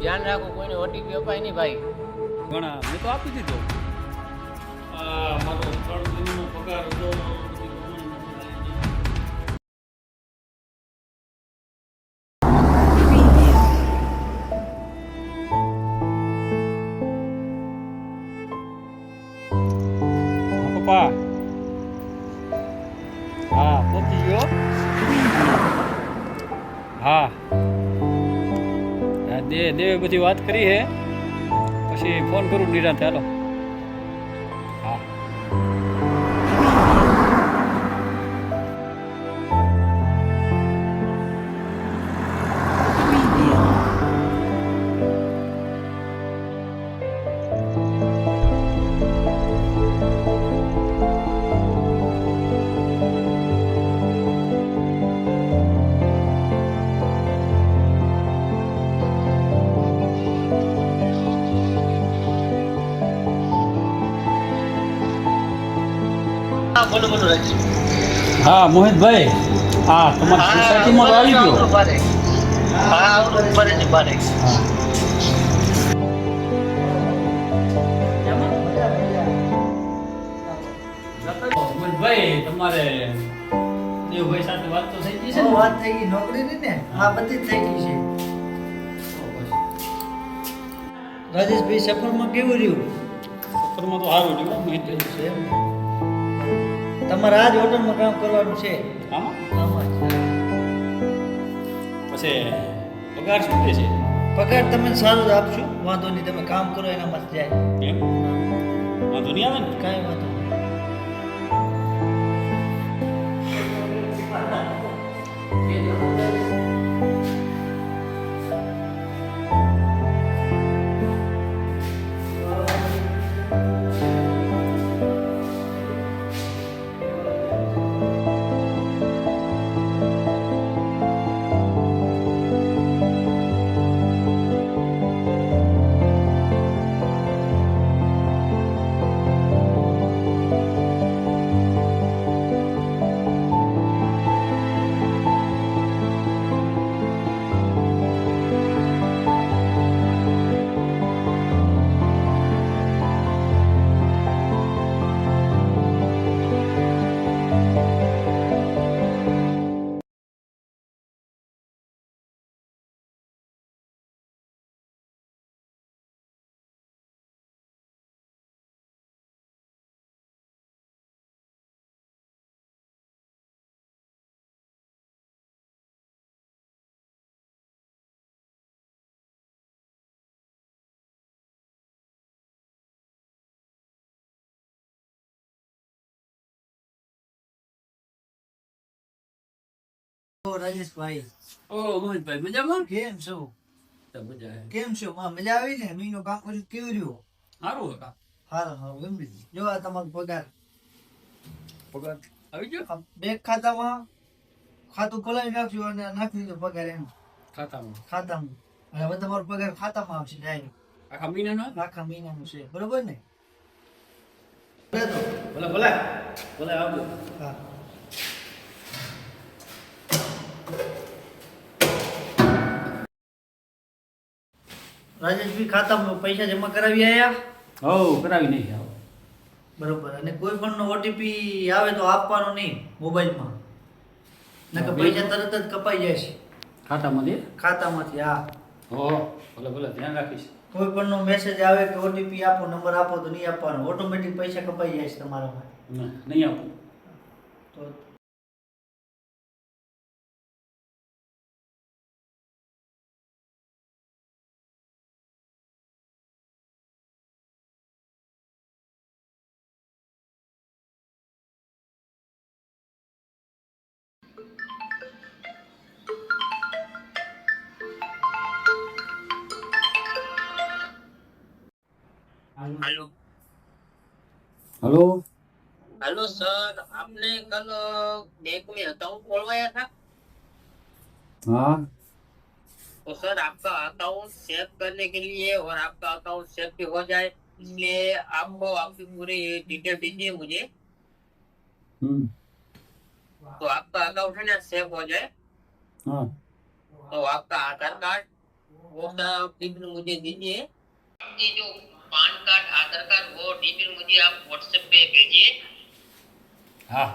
ધ્યાન રાખો કોઈને ઓટીપી અપાય નહીં ભાઈ. ઘણા મેં તો આપી દીધો. આ મારો ત્રણ દિનનો પગાર હતો હા, પપ્પા. હા પહોંચી ગયો. હા. દે દેવે બધી વાત કરી હે. પછી ફોન કરું નિરાંત હાલો. બોલો બોલો રાજી હા મોહિતભાઈ હા તમારી સોસાયટીમાં આવી ગયો. હા આવડું બરે છે બારે. મોહિતભાઈ તમારે દેવભાઈ સાથે વાત તો થઈ ગઈ છે ને? વાત થઈ ગઈ નોકરીની ને હા બધી જ થઈ ગઈ છે. રાજેશભાઈ સફરમાં કેવું રહ્યું? સફરમાં તો સારું રહ્યું મોહિતભાઈ છે? તમારે આ જ હોટલમાં કામ કરવાનું છે. આમાં? પછી પગાર શું છે? પગાર તમે સારું જ આપશું. વાંધો નહીં તમે કામ કરો એનામાં જ જાય. વાંધો નહીં આવે ને? કાંઈ વાંધો રાજેશભાઈ ઓ મોહિતભાઈ મજામાં? કેમ છો? તો મજા આવે. કેમ છો? માં મજા આવી ને? મહિનો કામ કેવું રહ્યું? સારું હતા હારો હારો એમ જો આ તમારો પગાર. પગાર આવી ગયો? બેંક ખાતામાં ખાતું ખોલાવી નાખશું અને નાખી દીધો પગાર એમ. ખાતામાં. ખાતામાં. હવે તમારો પગાર ખાતામાં આવશે ડાયરેક્ટ આખા મહિનાનો આખા મહિનાનું છે. બરોબર ને? ભલે ભલે. ભલે આવજો હા. રાજેશભાઈ ખાતામાં પૈસા જમા કરાવી આયા? હો કરાવી નહીં આવો બરોબર અને કોઈ પણ ઓટીપી આવે તો આપવાનો નહીં મોબાઈલમાં. નકર પૈસા તરત જ કપાઈ જાય છે. ખાતામાંથી? ખાતામાંથી હા. હો ભલે ભલે ધ્યાન રાખીશ. કોઈ પણ નો મેસેજ આવે કે ઓટીપી આપો નંબર આપો તો નહીં આપવાનો. ઓટોમેટિક પૈસા કપાઈ જાય છે તમારામાં નહીં આપો. તો हेलो હલો हेलो सर आपने कल बैंक में अकाउंट खोलवाया था હા तो सर आपका अकाउंट सेव करने के लिए और आपका अकाउंट सेव भी हो जाए इसलिए आपको आपकी पूरी डिटेल दीजिए मुझे હમ तो आपका अकाउंट है ना सेव हो जाए હા तो आपका आधार कार्ड वो सब डिटेल मुझे दीजिए आपके जो पान कार्ड आधार कार्ड वो डिटेल मुझे आप व्हाट्सएप पे भेजिए। हाँ।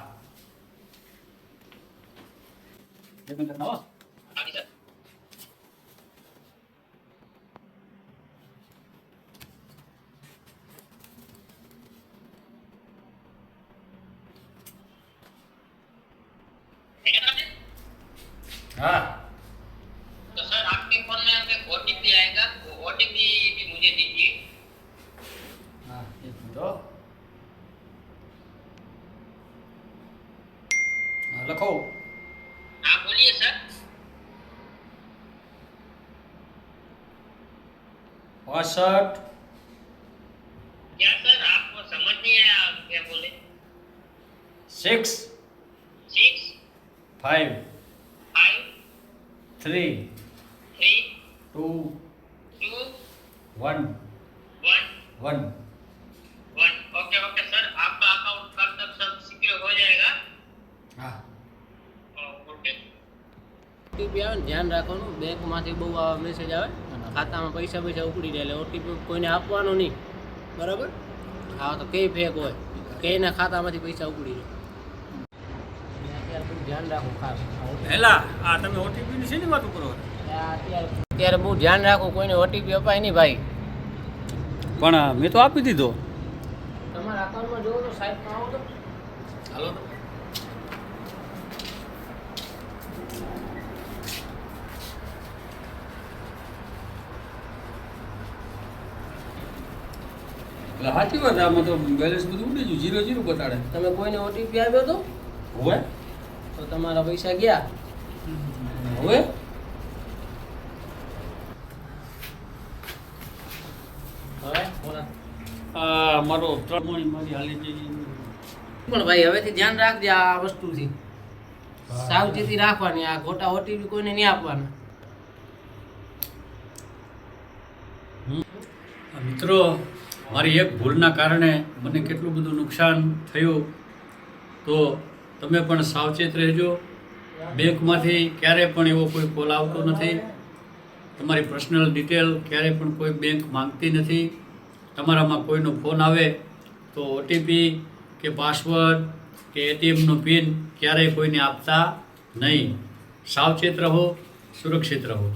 करना हो हाँ, हाँ। तो सर आपके फ़ोन में ओटीपी आएगा वो ओटीपी भी मुझे दीजिए। પાસઠ क्या सर आपको समझ नहीं आया आप क्या बोले six six five five three three two two one one one one okay okay sir आपका अकाउंट कल तक सब सिक्योर हो जाएगा હા ओके ઓટીપી આવે ને ધ્યાન રાખવાનું બેંકમાંથી બહુ આવા મેસેજ આવે ખાતામાં પૈસા પૈસા ઉપડી જાય એટલે ઓટીપી કોઈને આપવાનું નહીં. બરાબર? હા તો કઈ ફેક હોય? કઈના ખાતામાંથી પૈસા ઉપડી જાય. ધ્યાન રાખો ખાસ. હેલા આ તમે ઓટીપી શેની વાતો કરો અત્યારે અત્યારે બહુ ધ્યાન રાખો કોઈને ઓટીપી અપાય નહીં ભાઈ. પણ મેં તો આપી દીધો. તમારા અકાઉન્ટમાં જોવો તો આવો તો હાલો એટલે સાચી વાત આમાં તો બેલેન્સ બધું ઉડી ગયું. જીરો જીરો બતાડે. તમે કોઈને ઓટીપી આપ્યો તો? હવે? તો તમારા પૈસા ગયા. હવે? મારો ત્રણ મારી હાલી પણ ભાઈ હવેથી ધ્યાન રાખજે આ વસ્તુથી. સાવચેતી રાખવાની આ ખોટા ઓટીપી કોઈને નહીં આપવાના. મિત્રો મારી એક ભૂલના કારણે મને કેટલું બધું નુકસાન થયું. તો તમે પણ સાવચેત રહેજો. બેંકમાંથી ક્યારે પણ એવો કોઈ કોલ આવતો નથી. તમારી પર્સનલ ડિટેલ ક્યારે પણ કોઈ બેંક માંગતી નથી. તમારામાં કોઈનો ફોન આવે તો ઓટીપી કે પાસવર્ડ કે એટીએમનો પિન ક્યારેય કોઈને આપતા નહીં. સાવચેત રહો, સુરક્ષિત રહો.